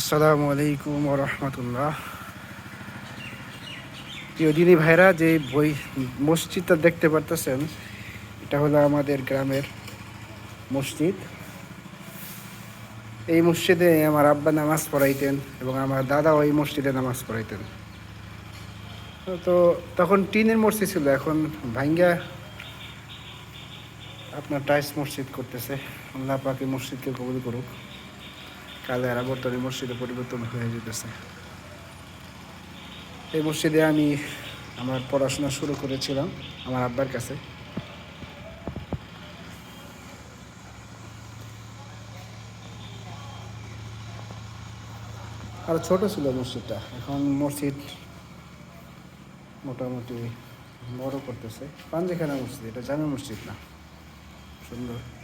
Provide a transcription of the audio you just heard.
আসসালামু আলাইকুম রহমতুল্লাহ। প্রিয় দিনী ভাইরা, যে বই মসজিদটা দেখতে পারতেছেন, এটা হলো আমাদের গ্রামের মসজিদ। এই মসজিদে আমার আব্বা নামাজ পড়াইতেন এবং আমার দাদা ওই মসজিদে নামাজ পড়াইতেন। তো তখন টিনের মসজিদ ছিল, এখন ভাঙ্গা আপনার টাইস মসজিদ করতেছে। আল্লাহ পাকে মসজিদকে কবুল করুক। কালে আর বর্তমানে মসজিদে পরিবর্তন হয়ে যেতেছে। এই মসজিদে আমি আমার পড়াশোনা শুরু করেছিলাম আমার আব্বার কাছে। আর ছোট ছিল মসজিদটা। এখন মসজিদ মোটামুটি বড় করতেছে। পাঞ্জেখানা মসজিদ, এটা জামে মসজিদ না। সুন্দর।